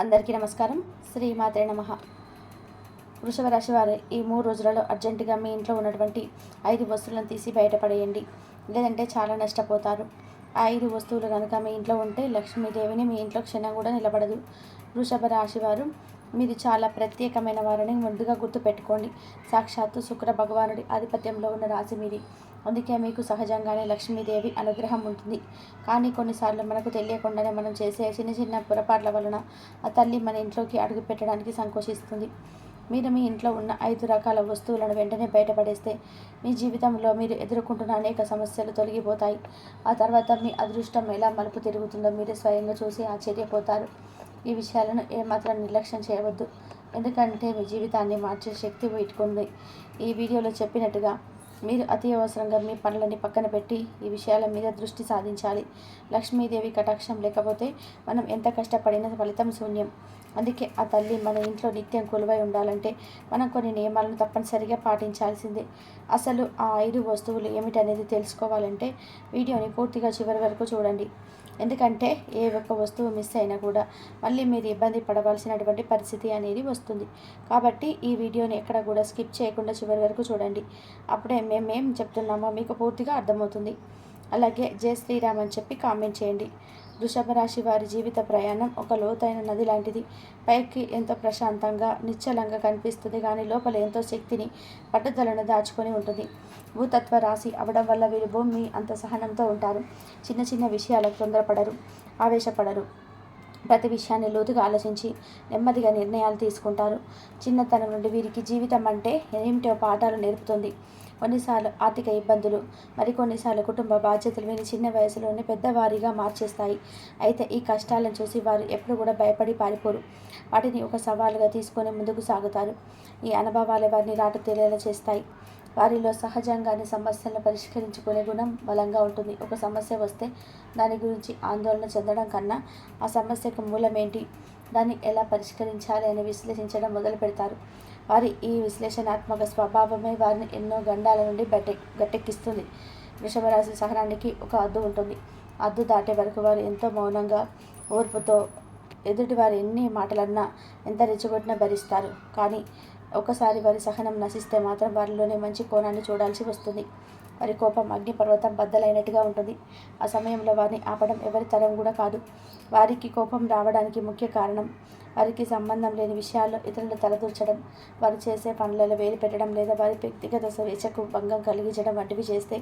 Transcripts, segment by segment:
అందరికీ నమస్కారం. శ్రీమాతే నమ. వృషభ రాశి వారు ఈ మూడు రోజులలో అర్జెంటుగా మీ ఇంట్లో ఉన్నటువంటి ఐదు వస్తువులను తీసి బయటపడేయండి. లేదంటే చాలా నష్టపోతారు. ఆ ఐదు వస్తువులు కనుక మీ ఇంట్లో ఉంటే లక్ష్మీదేవిని మీ ఇంట్లో క్షణం కూడా నిలబడదు. వృషభ రాశి వారు మీరు చాలా ప్రత్యేకమైన వారిని ముందుగా గుర్తుపెట్టుకోండి. సాక్షాత్తు శుక్ర భగవానుడి ఆధిపత్యంలో ఉన్న రాశి మీది. అందుకే మీకు సహజంగానే లక్ష్మీదేవి అనుగ్రహం ఉంటుంది. కానీ కొన్నిసార్లు మనకు తెలియకుండానే మనం చేసే చిన్న చిన్న పొరపాట్ల వలన ఆ తల్లి మన ఇంట్లోకి అడుగు పెట్టడానికి సంకోచిస్తుంది. మీరు మీ ఇంట్లో ఉన్న ఐదు రకాల వస్తువులను వెంటనే బయటపడేస్తే మీ జీవితంలో మీరు ఎదుర్కొంటున్న అనేక సమస్యలు తొలగిపోతాయి. ఆ తర్వాత మీ అదృష్టం ఎలా మలుపు తిరుగుతుందో మీరు స్వయంగా చూసి ఆశ్చర్యపోతారు. ఈ విషయాలను ఏమాత్రం నిర్లక్ష్యం చేయవద్దు. ఎందుకంటే మీ జీవితాన్ని మార్చే శక్తి పెట్టుకుంది ఈ వీడియోలో చెప్పినట్టుగా మీరు అతి అవసరంగా మీ పనులని పక్కన పెట్టి ఈ విషయాల మీద దృష్టి సాధించాలి. లక్ష్మీదేవి కటాక్షం లేకపోతే మనం ఎంత కష్టపడినా ఫలితం శూన్యం. అందుకే ఆ తల్లి మన ఇంట్లో నిత్యం కొలువై ఉండాలంటే మనం కొన్ని నియమాలను తప్పనిసరిగా పాటించాల్సిందే. అసలు ఆ ఐదు వస్తువులు ఏమిటనేది తెలుసుకోవాలంటే వీడియోని పూర్తిగా చివరి వరకు చూడండి. ఎందుకంటే ఏ ఒక్క వస్తువు మిస్ అయినా కూడా మళ్ళీ మీరు ఇబ్బంది పడవలసినటువంటి పరిస్థితి అనేది వస్తుంది. కాబట్టి ఈ వీడియోని ఎక్కడ కూడా స్కిప్ చేయకుండా చివరి వరకు చూడండి. అప్పుడే మేమేం చెప్తున్నామో మీకు పూర్తిగా అర్థమవుతుంది. అలాగే జై శ్రీరామ్ అని చెప్పి కామెంట్ చేయండి. వృషభ రాశి వారి జీవిత ప్రయాణం ఒక లోతైన నది లాంటిది. పైకి ఎంతో ప్రశాంతంగా నిశ్చలంగా కనిపిస్తుంది కానీ లోపల ఎంతో శక్తిని పట్టుదలను దాచుకొని ఉంటుంది. భూతత్వ రాశి అవడం వల్ల వీరు భూమి అంత సహనంతో ఉంటారు. చిన్న చిన్న విషయాలకు తొందరపడరు ఆవేశపడరు. ప్రతి విషయాన్ని లోతుగా ఆలోచించి నెమ్మదిగా నిర్ణయాలు తీసుకుంటారు. చిన్నతనం నుండి వీరికి జీవితం అంటే ఏమిటో పాఠాలు నేర్పుతుంది. కొన్నిసార్లు ఆర్థిక ఇబ్బందులు మరికొన్నిసార్లు కుటుంబ బాధ్యతలు వీరి చిన్న వయసులోనే పెద్దవారిగా మార్చేస్తాయి. అయితే ఈ కష్టాలను చూసి వారు ఎప్పుడు కూడా భయపడి పారిపోరు. వాటిని ఒక సవాలుగా తీసుకొని ముందుకు సాగుతారు. ఈ అనుభవాలే వారిని రాటు తేలేలా చేస్తాయి. వారిలో సహజంగానే సమస్యలను పరిష్కరించుకునే గుణం బలంగా ఉంటుంది. ఒక సమస్య వస్తే దాని గురించి ఆందోళన చెందడం కన్నా ఆ సమస్యకు మూలమేంటి? దాన్ని ఎలా పరిష్కరించాలి అని విశ్లేషించడం మొదలు పెడతారు వారి ఈ విశ్లేషణాత్మక స్వభావమే వారిని ఎన్నో గండాల నుండి బట్ట గట్టెక్కిస్తుంది. వృషభరాశి సహనానికి ఒక అద్దు ఉంటుంది. అద్దు దాటే వరకు వారు ఎంతో మౌనంగా ఓర్పుతో ఎదుటి వారు ఎన్ని మాటలన్నా ఎంత రెచ్చగొట్టినా భరిస్తారు. కానీ ఒకసారి వారి సహనం నశిస్తే మాత్రం వారిలోనే మంచి కోణాన్ని చూడాల్సి వస్తుంది. వారి కోపం అగ్నిపర్వతం బద్దలైనట్టుగా ఉంటుంది. ఆ సమయంలో వారిని ఆపడం ఎవరి తరం కూడా కాదు. వారికి కోపం రావడానికి ముఖ్య కారణం వారికి సంబంధం లేని విషయాల్లో ఇతరులు తలదూర్చడం వారు చేసే పనులలో వేలు పెట్టడం లేదా వారి వ్యక్తిగత స్వేచ్ఛకు భంగం కలిగించడం వంటివి చేస్తే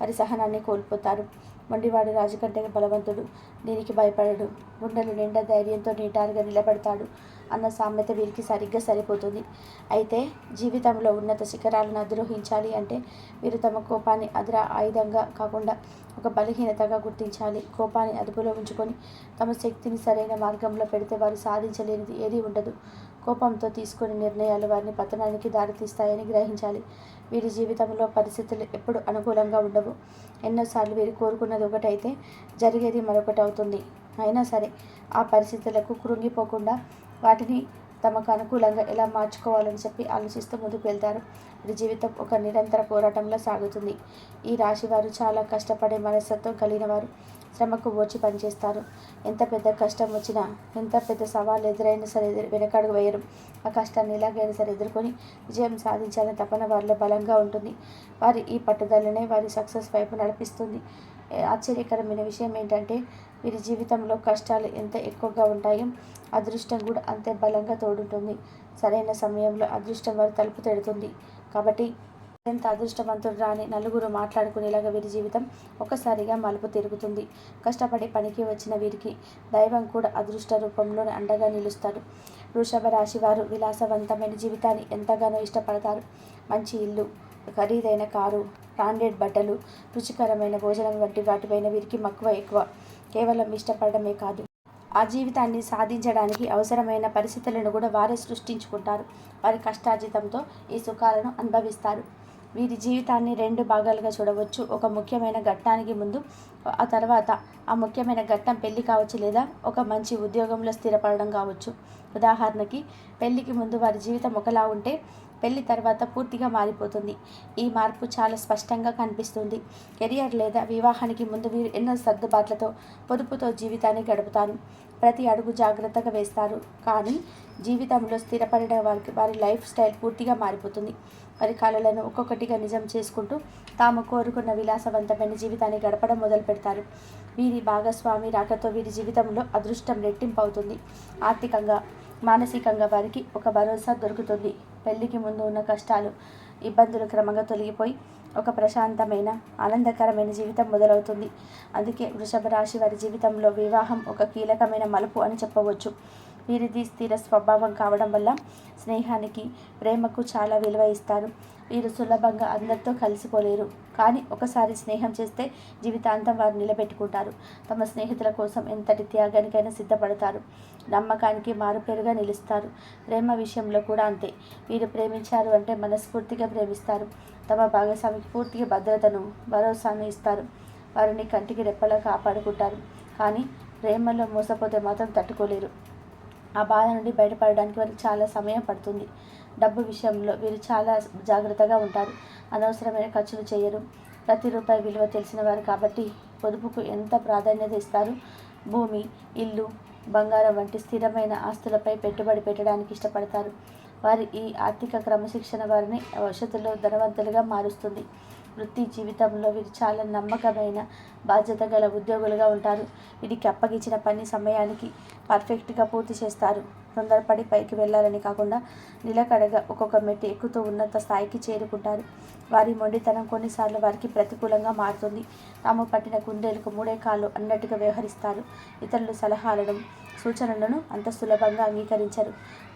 వారి సహనాన్ని కోల్పోతారు. మొండివాడు రాజు కంటే బలవంతుడు దీనికి భయపడడు. గుండెలు నిండా ధైర్యంతో నీటారుగా నిలబడతాడు. అన్న సామెత వీరికి సరిగ్గా సరిపోతుంది. అయితే జీవితంలో ఉన్నత శిఖరాలను అధిరోహించాలి అంటే వీరు తమ కోపాన్ని అదర ఆయుధంగా కాకుండా ఒక బలహీనతగా గుర్తించాలి. కోపాన్ని అదుపులో ఉంచుకొని తమ శక్తిని సరైన మార్గంలో పెడితే వారు సాధించలేనిది ఏదీ ఉండదు. కోపంతో తీసుకునే నిర్ణయాలు వారిని పతనానికి దారితీస్తాయని గ్రహించాలి. వీరి జీవితంలో పరిస్థితులు ఎప్పుడు అనుకూలంగా ఉండవు. ఎన్నోసార్లు వీరు కోరుకున్నది ఒకటైతే జరిగేది మరొకటి అవుతుంది. అయినా సరే ఆ పరిస్థితులకు కృంగిపోకుండా వాటిని తమకు అనుకూలంగా ఎలా మార్చుకోవాలని చెప్పి ఆలోచిస్తూ ముందుకు వెళ్తారు. ఇది జీవితం ఒక నిరంతర పోరాటంలో సాగుతుంది. ఈ రాశి వారు చాలా కష్టపడే మనస్తత్వం కలిగిన వారు. శ్రమకు ఓచి పనిచేస్తారు. ఎంత పెద్ద కష్టం వచ్చినా ఎంత పెద్ద సవాళ్ళు ఎదురైనా సరే ఎదురు వెనకడుగు వేయరు. ఆ కష్టాన్ని ఎలాగైనా సరే ఎదుర్కొని విజయం సాధించాలని తపన వారిలో బలంగా ఉంటుంది. వారి ఈ పట్టుదలనే వారి సక్సెస్ వైపు నడిపిస్తుంది. ఆశ్చర్యకరమైన విషయం ఏంటంటే వీరి జీవితంలో కష్టాలు ఎంత ఎక్కువగా ఉంటాయో అదృష్టం కూడా అంతే బలంగా తోడుంటుంది. సరైన సమయంలో అదృష్టం వారు తలుపు తెడుతుంది కాబట్టి ఎంత అదృష్టవంతుడు రాని నలుగురు మాట్లాడుకునేలాగా వీరి జీవితం ఒకసారిగా మలుపు తిరుగుతుంది. కష్టపడి పనికి వచ్చిన వీరికి దైవం కూడా అదృష్ట రూపంలోనే అండగా నిలుస్తాడు వృషభ రాశి వారు విలాసవంతమైన జీవితాన్ని ఎంతగానో ఇష్టపడతారు. మంచి ఇల్లు ఖరీదైన కారు బ్రాండెడ్ బట్టలు రుచికరమైన భోజనం వంటి వాటిపైన వీరికి మక్కువ ఎక్కువ. కేవలం ఇష్టపడమే కాదు. ఆ జీవితాన్ని సాధించడానికి అవసరమైన పరిస్థితులను కూడా వారే సృష్టించుకుంటారు. వారి కష్టార్జితంతో ఈ సుఖాలను అనుభవిస్తారు. వీరి జీవితాన్ని రెండు భాగాలుగా చూడవచ్చు. ఒక ముఖ్యమైన ఘట్టానికి ముందు ఆ తర్వాత ఆ ముఖ్యమైన ఘట్టం పెళ్ళి కావచ్చు లేదా ఒక మంచి ఉద్యోగంలో స్థిరపడడం కావచ్చు. ఉదాహరణకి పెళ్ళికి ముందు వారి జీవితం ఒకలా ఉంటే పెళ్ళి తర్వాత పూర్తిగా మారిపోతుంది. ఈ మార్పు చాలా స్పష్టంగా కనిపిస్తుంది. కెరియర్ లేదా వివాహానికి ముందు వీరు ఎన్నో సర్దుబాట్లతో పొదుపుతో జీవితాన్ని గడుపుతారు. ప్రతి అడుగు జాగ్రత్తగా వేస్తారు. కానీ జీవితంలో స్థిరపడిన వారికి వారి లైఫ్ స్టైల్ పూర్తిగా మారిపోతుంది. వారి కళలను ఒక్కొక్కటిగా నిజం చేసుకుంటూ తాము కోరుకున్న విలాసవంతమైన జీవితాన్ని గడపడం మొదలు పెడతారు. వీరి భాగస్వామి రాకతో వీరి జీవితంలో అదృష్టం రెట్టింపు అవుతుంది ఆర్థికంగా మానసికంగా వారికి ఒక భరోసా దొరుకుతుంది. పెళ్ళికి ముందు ఉన్న కష్టాలు ఇబ్బందులు క్రమంగా తొలగిపోయి ఒక ప్రశాంతమైన ఆనందకరమైన జీవితం మొదలవుతుంది. అందుకే వృషభ రాశి వారి జీవితంలో వివాహం ఒక కీలకమైన మలుపు అని చెప్పవచ్చు. వీరిది స్థిర స్వభావం కావడం వల్ల స్నేహానికి ప్రేమకు చాలా విలువ ఇస్తారు. వీరు సులభంగా అందరితో కలిసిపోలేరు కానీ ఒకసారి స్నేహం చేస్తే జీవితాంతం వారు నిలబెట్టుకుంటారు. తమ స్నేహితుల కోసం ఎంతటి త్యాగానికైనా సిద్ధపడతారు. నమ్మకానికి మారుపేరుగా నిలుస్తారు. ప్రేమ విషయంలో కూడా అంతే. వీరు ప్రేమించారు అంటే మనస్ఫూర్తిగా ప్రేమిస్తారు. తమ భాగస్వామికి పూర్తిగా భద్రతను భరోసాను ఇస్తారు. వారిని కంటికి రెప్పలా కాపాడుకుంటారు. కానీ ప్రేమలో మోసపోతే మాత్రం తట్టుకోలేరు. ఆ బాధ నుండి బయటపడడానికి వారికి చాలా సమయం పడుతుంది. డబ్బు విషయంలో వీరు చాలా జాగ్రత్తగా ఉంటారు. అనవసరమైన ఖర్చులు చేయరు. ప్రతి రూపాయి విలువ తెలిసిన వారు కాబట్టి పొదుపుకు ఎంత ప్రాధాన్యత ఇస్తారు? భూమి ఇల్లు బంగారం వంటి స్థిరమైన ఆస్తులపై పెట్టుబడి పెట్టడానికి ఇష్టపడతారు. వారి ఈ ఆర్థిక క్రమశిక్షణ వారిని భవిష్యత్తులో ధనవంతులుగా మారుస్తుంది. వృత్తి జీవితంలో వీరు చాలా నమ్మకమైన బాధ్యత గల ఉద్యోగులుగా ఉంటారు. వీరికి అప్పగించిన పని సమయానికి పర్ఫెక్ట్గా పూర్తి చేస్తారు. తొందరపడి పైకి వెళ్ళాలని కాకుండా నిలకడగా ఒక్కొక్క మెట్టు ఎక్కుతూ ఉన్నత స్థాయికి చేరుకుంటారు. వారి మొండితనం కొన్నిసార్లు వారికి ప్రతికూలంగా మారుతుంది. తాము పట్టిన కుందేలకు మూడే కాళ్ళు అన్నట్టుగా వ్యవహరిస్తారు. ఇతరుల సలహాలను సూచనలను అంత సులభంగా అంగీకరించరు.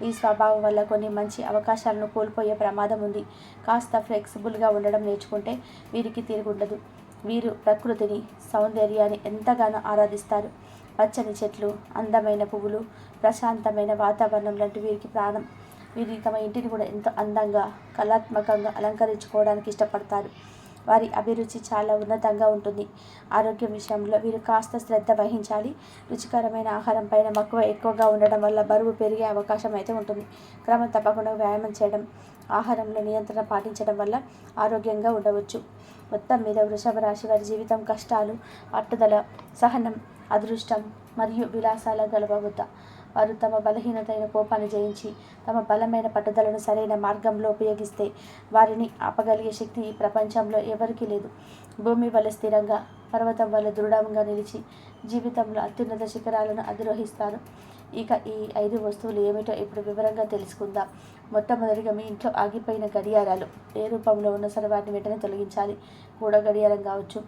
ఈ స్వభావం వల్ల కొన్ని మంచి అవకాశాలను కోల్పోయే ప్రమాదం ఉంది. కాస్త ఫ్లెక్సిబుల్గా ఉండడం నేర్చుకుంటే వీరికి తిరుగుండదు. వీరు ప్రకృతిని సౌందర్యాన్ని ఎంతగానో ఆరాధిస్తారు. పచ్చని చెట్లు అందమైన పువ్వులు ప్రశాంతమైన వాతావరణం లాంటి వీరికి ప్రాణం. వీరి తమ ఇంటిని కూడా ఎంతో అందంగా కళాత్మకంగా అలంకరించుకోవడానికి ఇష్టపడతారు. వారి అభిరుచి చాలా ఉన్నతంగా ఉంటుంది. ఆరోగ్యం విషయంలో వీరు కాస్త శ్రద్ధ వహించాలి. రుచికరమైన ఆహారం పైన మక్కువ ఎక్కువగా ఉండడం వల్ల బరువు పెరిగే అవకాశం అయితే ఉంటుంది. క్రమం తప్పకుండా వ్యాయామం చేయడం ఆహారంలో నియంత్రణ పాటించడం వల్ల ఆరోగ్యంగా ఉండవచ్చు. మొత్తం మీద వృషభ రాశి వారి జీవితం కష్టాలు పట్టుదల సహనం అదృష్టం మరియు విలాసాల గలవబుద్ద వారు తమ బలహీనతైన కోపాన్ని జయించి తమ బలమైన పట్టుదలను సరైన మార్గంలో ఉపయోగిస్తే వారిని ఆపగలిగే శక్తి ఈ ప్రపంచంలో ఎవరికీ లేదు. భూమి వల్ల స్థిరంగా పర్వతం వల్ల దృఢంగా నిలిచి జీవితంలో అత్యున్నత శిఖరాలను అధిరోహిస్తారు. ఇక ఈ ఐదు వస్తువులు ఏమిటో ఇప్పుడు వివరంగా తెలుసుకుందాం. మొట్టమొదటిగా మీ ఇంట్లో ఆగిపోయిన గడియారాలు. ఏ రూపంలో ఉన్న సరే వాటిని వెంటనే తొలగించాలి. కూడా గడియారం కావచ్చు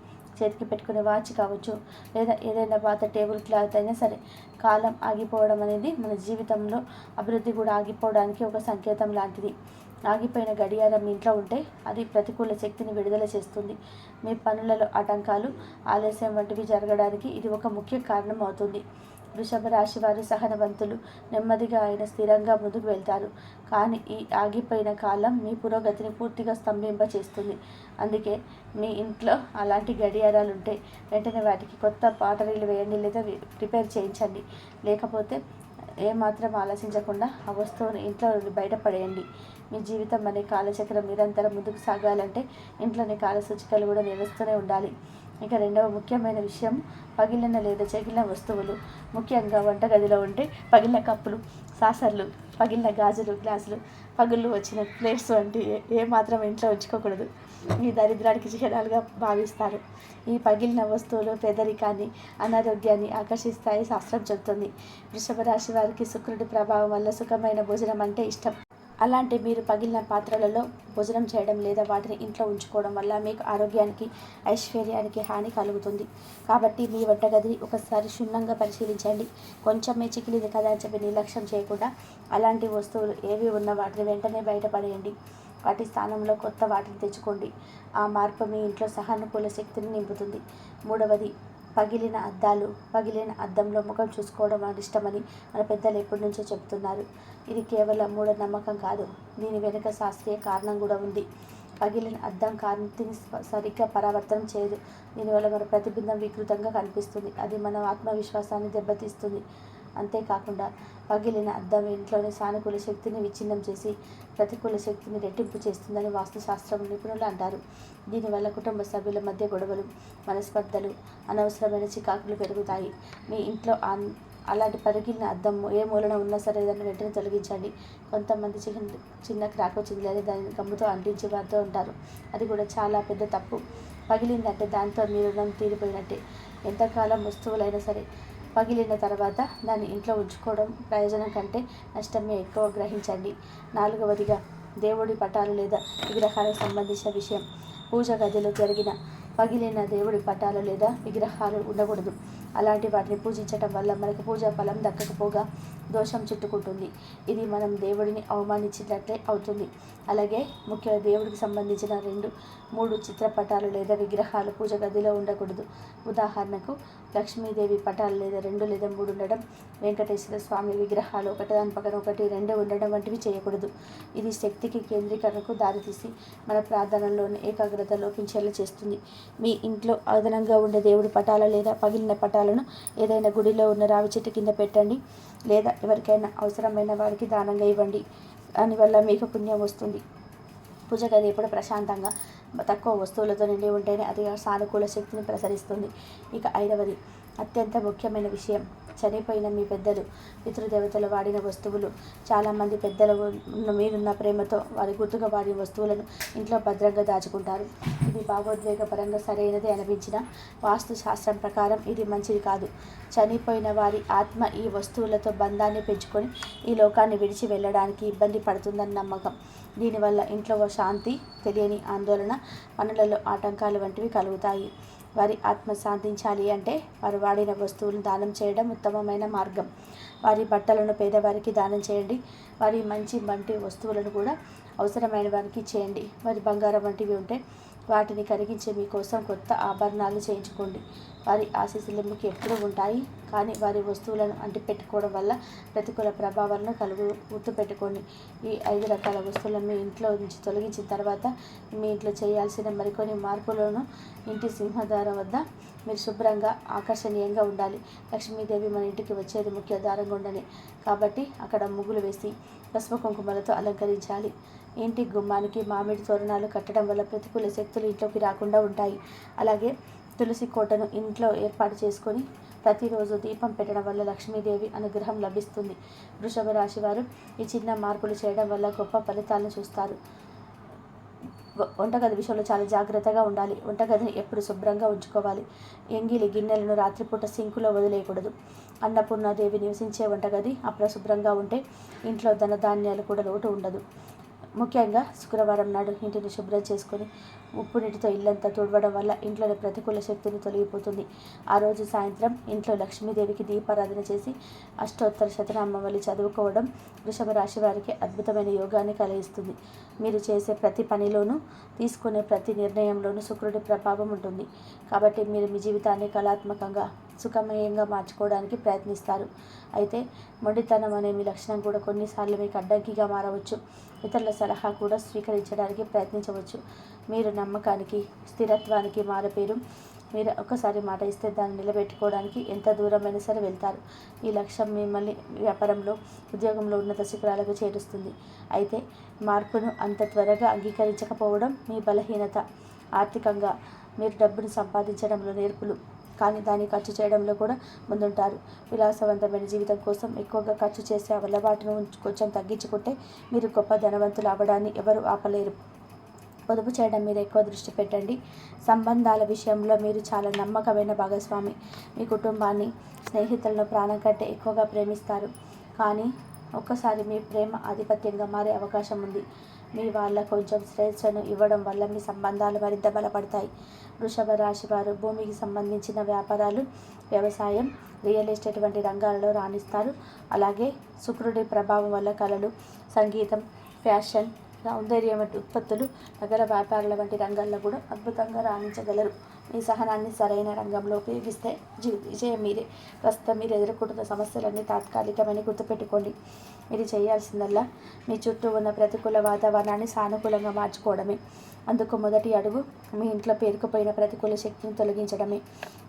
చేతికి పెట్టుకునే వాచ్ కావచ్చు లేదా ఏదైనా పాత టేబుల్ క్లాత్ అయినా సరే. కాలం ఆగిపోవడం అనేది మన జీవితంలో అభివృద్ధి కూడా ఆగిపోవడానికి ఒక సంకేతం లాంటిది. ఆగిపోయిన గడియారం ఇంట్లో ఉంటే అది ప్రతికూల శక్తిని విడుదల చేస్తుంది. మీ పనులలో ఆటంకాలు ఆలస్యం వంటివి జరగడానికి ఇది ఒక ముఖ్య కారణం అవుతుంది. వృషభ రాశి వారు సహనవంతులు. నెమ్మదిగా ఆయన స్థిరంగా ముందుకు వెళ్తారు. కానీ ఈ ఆగిపోయిన కాలం మీ పురోగతిని పూర్తిగా స్తంభింప చేస్తుంది అందుకే మీ ఇంట్లో అలాంటి గడియారాలు ఉంటే వెంటనే వాటికి కొత్త పాటరీలు వేయండి లేదా రిపేర్ చేయించండి. లేకపోతే ఏమాత్రం ఆలోచించకుండా ఆ వస్తువుని ఇంట్లో బయటపడేయండి. మీ జీవితం అనే కాలచక్రం నిరంతరం ముందుకు సాగాలంటే ఇంట్లోని కాలసూచికలు కూడా నిలుస్తూనే ఉండాలి. ఇక రెండవ ముఖ్యమైన విషయం పగిలిన లేదా చెగిలిన వస్తువులు. ముఖ్యంగా వంటగదిలో ఉంటే పగిలిన కప్పులు సాసర్లు పగిలిన గాజులు గ్లాసులు. పగుళ్ళు వచ్చిన ప్లేట్స్ వంటి ఏ మాత్రం ఇంట్లో ఉంచుకోకూడదు. ఈ దరిద్రానికి చిహ్నాలుగా భావిస్తారు. ఈ పగిలిన వస్తువులు పేదరికాన్ని అనారోగ్యాన్ని ఆకర్షిస్తాయి శాస్త్రం చెబుతుంది. వృషభ రాశి వారికి శుక్రుడి ప్రభావం వల్ల సుఖమైన భోజనం అంటే ఇష్టం. అలాంటి మీరు పగిలిన పాత్రలలో భోజనం చేయడం లేదా వాటిని ఇంట్లో ఉంచుకోవడం వల్ల మీకు ఆరోగ్యానికి ఐశ్వర్యానికి హాని కలుగుతుంది. కాబట్టి మీ వంటగదిని ఒకసారి క్షుణ్ణంగా పరిశీలించండి. కొంచెమే చికిలిది కదా అని చెప్పి నిర్లక్ష్యం చేయకుండా అలాంటి వస్తువులు ఏవి ఉన్న వాటిని వెంటనే బయటపడేయండి. వాటి స్థానంలో కొత్త వాటిని తెచ్చుకోండి. ఆ మార్పు మీ ఇంట్లో సహానుకూల శక్తిని నింపుతుంది. మూడవది పగిలిన అద్దాలు పగిలిన అద్దంలో ముఖం చూసుకోవడం మన ఇష్టమని మన పెద్దలు ఎప్పటి నుంచో చెప్తున్నారు. ఇది కేవలం మూఢనమ్మకం కాదు. దీని వెనుక శాస్త్రీయ కారణం కూడా ఉంది. పగిలిన అద్దం కాంతిని సరిగ్గా పరావర్తనం చేయదు. దీనివల్ల మన ప్రతిబింబం వికృతంగా కనిపిస్తుంది. అది మన ఆత్మవిశ్వాసాన్ని దెబ్బతీస్తుంది. అంతేకాకుండా పగిలిన అద్దం ఇంట్లోని సానుకూల శక్తిని విచ్ఛిన్నం చేసి ప్రతికూల శక్తిని రెట్టింపు చేస్తుందని వాస్తుశాస్త్రం నిపుణులు అంటారు. దీనివల్ల కుటుంబ సభ్యుల మధ్య గొడవలు మనస్పర్ధలు అనవసరమైన చికాకులు పెరుగుతాయి. మీ ఇంట్లో అలాంటి పరిగిన అద్దం ఏ మూలన ఉన్నా సరే దాన్ని వెంటనే తొలగించండి. కొంతమంది చిన్న చిన్న క్రాక్ వచ్చింది లేదా దాన్ని గమ్ముతో అంటించి వారితో ఉంటారు. అది కూడా చాలా పెద్ద తప్పు. పగిలిందంటే దాంతో మీ రుణం తీరిపోయినట్టే. ఎంతకాలం వస్తువులైనా సరే పగిలిన తర్వాత దాన్ని ఇంట్లో ఉంచుకోవడం ప్రయోజనం కంటే నష్టమే ఎక్కువ గ్రహించండి. నాలుగవదిగా దేవుడి పటాలు లేదా విగ్రహాలకు సంబంధించిన విషయం. పూజ గదిలో జరిగిన పగిలిన దేవుడి పటాలు లేదా విగ్రహాలు ఉండకూడదు. అలాంటి వాటిని పూజించటం వల్ల మనకు పూజా ఫలం దక్కకపోగా దోషం చుట్టుకుంటుంది. ఇది మనం దేవుడిని అవమానించినట్లే అవుతుంది. అలాగే ముఖ్య దేవుడికి సంబంధించిన రెండు మూడు చిత్రపటాలు లేదా విగ్రహాలు పూజ గదిలో ఉండకూడదు. ఉదాహరణకు లక్ష్మీదేవి పటాలు లేదా రెండు లేదా మూడు ఉండడం వెంకటేశ్వర స్వామి విగ్రహాలు ఒకటి దాని పక్కన ఒకటి రెండు ఉండడం వంటివి చేయకూడదు. ఇది శక్తికి కేంద్రీకరణకు దారితీసి మన ప్రార్థనలోని ఏకాగ్రత లోపించేలా చేస్తుంది. మీ ఇంట్లో అదనంగా ఉండే దేవుడి పటాల లేదా పగిలిన పటాలను ఏదైనా గుడిలో ఉన్న రావి చెట్టు కింద పెట్టండి. లేదా ఎవరికైనా అవసరమైన వారికి దానంగా ఇవ్వండి. దానివల్ల మీకు పుణ్యం వస్తుంది. పూజ గది ఎప్పుడు ప్రశాంతంగా తక్కువ వస్తువులతో నిండి ఉంటేనే అది సానుకూల శక్తిని ప్రసరిస్తుంది. ఇక ఐదవది అత్యంత ముఖ్యమైన విషయం. చనిపోయిన మీ పెద్దలు పితృదేవతలు వాడిన వస్తువులు. చాలామంది పెద్దలు ఉన్న మీరున్న ప్రేమతో వారి గుర్తుగా వాడిన వస్తువులను ఇంట్లో భద్రంగా దాచుకుంటారు. ఇది భావోద్వేగపరంగా సరైనది అనిపించిన వాస్తు శాస్త్రం ప్రకారం ఇది మంచిది కాదు. చనిపోయిన వారి ఆత్మ ఈ వస్తువులతో బంధాన్ని పెంచుకొని ఈ లోకాన్ని విడిచి వెళ్ళడానికి ఇబ్బంది పడుతుందని నమ్మకం. దీనివల్ల ఇంట్లో శాంతి తెలియని ఆందోళన పనులలో ఆటంకాలు వంటివి కలుగుతాయి. వారి ఆత్మ సాధించాలి అంటే వారు వాడిన వస్తువులను దానం చేయడం ఉత్తమమైన మార్గం. వారి బట్టలను పేదవారికి దానం చేయండి. వారి మంచి వంటి వస్తువులను కూడా అవసరమైన వారికి చేయండి. వారి బంగారం వంటివి ఉంటే వాటిని కరిగించే మీకోసం కొత్త ఆభరణాలు చేయించుకోండి. వారి ఆశీస్సులు మీకు ఎప్పుడూ ఉంటాయి. కానీ వారి వస్తువులను అంటిపెట్టుకోవడం వల్ల ప్రతికూల ప్రభావాలను కలుగు గుర్తుపెట్టుకోండి. ఈ ఐదు రకాల వస్తువులను మీ ఇంట్లో నుంచి తొలగించిన తర్వాత మీ ఇంట్లో చేయాల్సిన మరికొన్ని మార్పులను ఇంటి సింహద్వారం వద్ద మీరు శుభ్రంగా ఆకర్షణీయంగా ఉండాలి. లక్ష్మీదేవి మన ఇంటికి వచ్చేది ముఖ్య ద్వారంగా ఉండని కాబట్టి అక్కడ ముగ్గులు వేసి పసుపు కుంకుమలతో అలంకరించాలి. ఇంటి గుమ్మానికి మామిడి తోరణాలు కట్టడం వల్ల ప్రతికూల శక్తులు ఇంట్లోకి రాకుండా ఉంటాయి. అలాగే తులసి కోటను ఇంట్లో ఏర్పాటు చేసుకొని ప్రతిరోజు దీపం పెట్టడం వల్ల లక్ష్మీదేవి అనుగ్రహం లభిస్తుంది. వృషభ రాశి వారు ఈ చిన్న మార్పులు చేయడం వల్ల గొప్ప ఫలితాలను చూస్తారు. వంటగది విషయంలో చాలా జాగ్రత్తగా ఉండాలి. వంటగదిని ఎప్పుడు శుభ్రంగా ఉంచుకోవాలి. ఎంగిలి గిన్నెలను రాత్రిపూట సింకులో వదిలేయకూడదు. అన్నపూర్ణాదేవి నివసించే వంటగది అప్రశుభ్రంగా ఉంటే ఇంట్లో ధనధాన్యాలు కూడా లోటు ఉండదు. ముఖ్యంగా శుక్రవారం నాడు ఇంటిని శుభ్రం చేసుకొని ఉప్పు నీటితో ఇల్లంతా తుడవడం వల్ల ఇంట్లోని ప్రతికూల శక్తిని తొలగిపోతుంది. ఆ రోజు సాయంత్రం ఇంట్లో లక్ష్మీదేవికి దీపారాధన చేసి అష్టోత్తర శతనామావళి చదువుకోవడం వృషభ రాశి వారికి అద్భుతమైన యోగాన్ని కలిగిస్తుంది. మీరు చేసే ప్రతి పనిలోనూ తీసుకునే ప్రతి నిర్ణయంలోనూ శుక్రుడి ప్రభావం ఉంటుంది. కాబట్టి మీరు మీ జీవితాన్ని కళాత్మకంగా సుఖమయంగా మార్చుకోవడానికి ప్రయత్నిస్తారు. అయితే మొండితనం అనే మీ లక్షణం కూడా కొన్నిసార్లు మీకు అడ్డంకిగా మారవచ్చు. ఇతరుల సలహా కూడా స్వీకరించడానికి ప్రయత్నించవచ్చు. మీరు నమ్మకానికి స్థిరత్వానికి మారపేరు మీరు ఒకసారి మాట ఇస్తే దాన్ని నిలబెట్టుకోవడానికి ఎంత దూరమైనా సరే వెళ్తారు. ఈ లక్ష్యం మిమ్మల్ని వ్యాపారంలో ఉద్యోగంలో ఉన్నత శిఖరాలకు చేరుస్తుంది. అయితే మార్పును అంత త్వరగా అంగీకరించకపోవడం మీ బలహీనత. ఆర్థికంగా మీరు డబ్బును సంపాదించడంలో నేర్పులు. కానీ దాన్ని ఖర్చు చేయడంలో కూడా ముందుంటారు. విలాసవంతమైన జీవితం కోసం ఎక్కువగా ఖర్చు చేసే అలవాటును కొంచెం తగ్గించుకుంటే మీరు గొప్ప ధనవంతులు అవ్వడాన్ని ఎవరు ఆపలేరు. పొదుపు చేయడం మీద ఎక్కువ దృష్టి పెట్టండి. సంబంధాల విషయంలో మీరు చాలా నమ్మకమైన భాగస్వామి. మీ కుటుంబాన్ని స్నేహితులను ప్రాణం కంటే ఎక్కువగా ప్రేమిస్తారు. కానీ ఒక్కసారి మీ ప్రేమ ఆధిపత్యంగా మారే అవకాశం ఉంది. మీ వాళ్ళ కొంచెం స్వేచ్ఛను ఇవ్వడం వల్ల మీ సంబంధాలు మరింత బలపడతాయి. వృషభ రాశి వారు భూమికి సంబంధించిన వ్యాపారాలు వ్యవసాయం రియల్ ఎస్టేట్ వంటి రంగాలలో రాణిస్తారు. అలాగే శుక్రుడి ప్రభావం వల్ల కళలు సంగీతం ఫ్యాషన్ సౌందర్యం వంటి ఉత్పత్తులు నగర వ్యాపారాల వంటి రంగాల్లో కూడా అద్భుతంగా రాణించగలరు. మీ సహనాన్ని సరైన రంగంలో ఉపయోగిస్తే జీ విజయం మీరే. ప్రస్తుతం మీరు ఎదుర్కొంటున్న సమస్యలన్నీ తాత్కాలికమని గుర్తుపెట్టుకోండి. మీరు చేయాల్సిందల్లా మీ చుట్టూ ఉన్న ప్రతికూల వాతావరణాన్ని సానుకూలంగా మార్చుకోవడమే. అందుకు మొదటి అడుగు మీ ఇంట్లో పేరుకుపోయిన ప్రతికూల శక్తిని తొలగించడమే.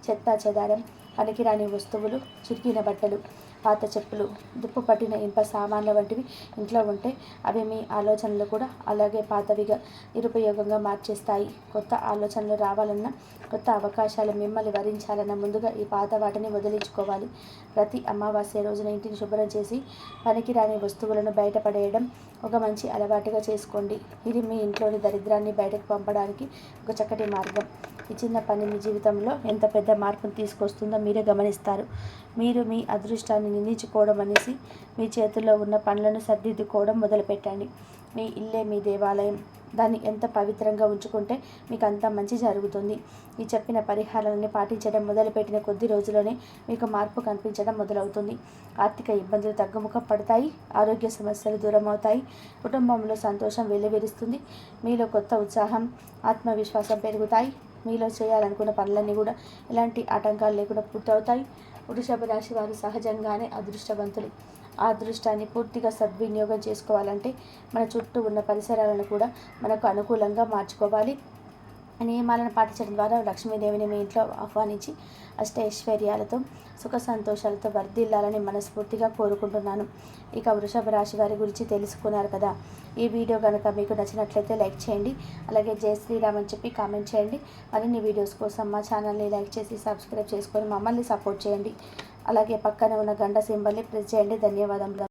చెత్త చెదారం పనికిరాని వస్తువులు చిరిగిన బట్టలు పాత చెప్పులు దుప్పు పట్టిన ఇనుప సామాన్ల వంటివి ఇంట్లో ఉంటే అవి మీ ఆలోచనలు కూడా అలాగే పాతవిగా నిరుపయోగంగా మార్చేస్తాయి. కొత్త ఆలోచనలు రావాలన్నా కొత్త అవకాశాలు మిమ్మల్ని వరించాలన్న ముందుగా ఈ పాత వాటిని వదిలించుకోవాలి. ప్రతి అమావాస్య రోజున ఇంటిని శుభ్రం చేసి పనికిరాని వస్తువులను బయటపడేయడం ఒక మంచి అలవాటుగా చేసుకోండి. ఇది మీ ఇంట్లోని దరిద్రాన్ని బయటకు పంపడానికి ఒక చక్కటి మార్గం. ఈ చిన్న పని మీ జీవితంలో ఎంత పెద్ద మార్పును తీసుకొస్తుందో మీరే గమనిస్తారు. మీరు మీ అదృష్టాన్ని నిందించుకోవడం అనేసి మీ చేతుల్లో ఉన్న పనులను సర్దిద్దుకోవడం మొదలుపెట్టండి. మీ ఇల్లే మీ దేవాలయం. దాన్ని ఎంత పవిత్రంగా ఉంచుకుంటే మీకు అంత మంచి జరుగుతుంది. ఈ చెప్పిన పరిహారాలని పాటించడం మొదలుపెట్టిన కొద్ది రోజుల్లోనే మీకు మార్పు కనిపించడం మొదలవుతుంది. ఆర్థిక ఇబ్బందులు తగ్గుముఖం పడతాయి ఆరోగ్య సమస్యలు దూరం అవుతాయి కుటుంబంలో సంతోషం వెల్లివిరుస్తుంది మీలో కొత్త ఉత్సాహం ఆత్మవిశ్వాసం పెరుగుతాయి. మీలో చేయాలనుకున్న పనులన్నీ కూడా ఎలాంటి ఆటంకాలు లేకుండా పూర్తవుతాయి. వృషభ రాశి వారు సహజంగానే అదృష్టవంతులు. ఆ అదృష్టాన్ని పూర్తిగా సద్వినియోగం చేసుకోవాలంటే మన చుట్టూ ఉన్న పరిసరాలను కూడా మనకు అనుకూలంగా మార్చుకోవాలి. నియమాలను పాటించడం ద్వారా లక్ష్మీదేవిని మీ ఇంట్లో ఆహ్వానించి అష్టైశ్వర్యాలతో సుఖ సంతోషాలతో వర్ధిల్లాలని మనస్ఫూర్తిగా కోరుకుంటున్నాను. ఇక వృషభ రాశి వారి గురించి తెలుసుకున్నారు కదా. ఈ వీడియో కనుక మీకు నచ్చినట్లయితే లైక్ చేయండి. అలాగే జయ శ్రీరామ్ అని చెప్పి కామెంట్ చేయండి. మరిన్ని వీడియోస్ కోసం మా ఛానల్ని లైక్ చేసి సబ్స్క్రైబ్ చేసుకొని మమ్మల్ని సపోర్ట్ చేయండి. అలాగే పక్కన ఉన్న గంట సింబల్ని ప్రెస్ చేయండి. ధన్యవాదములు.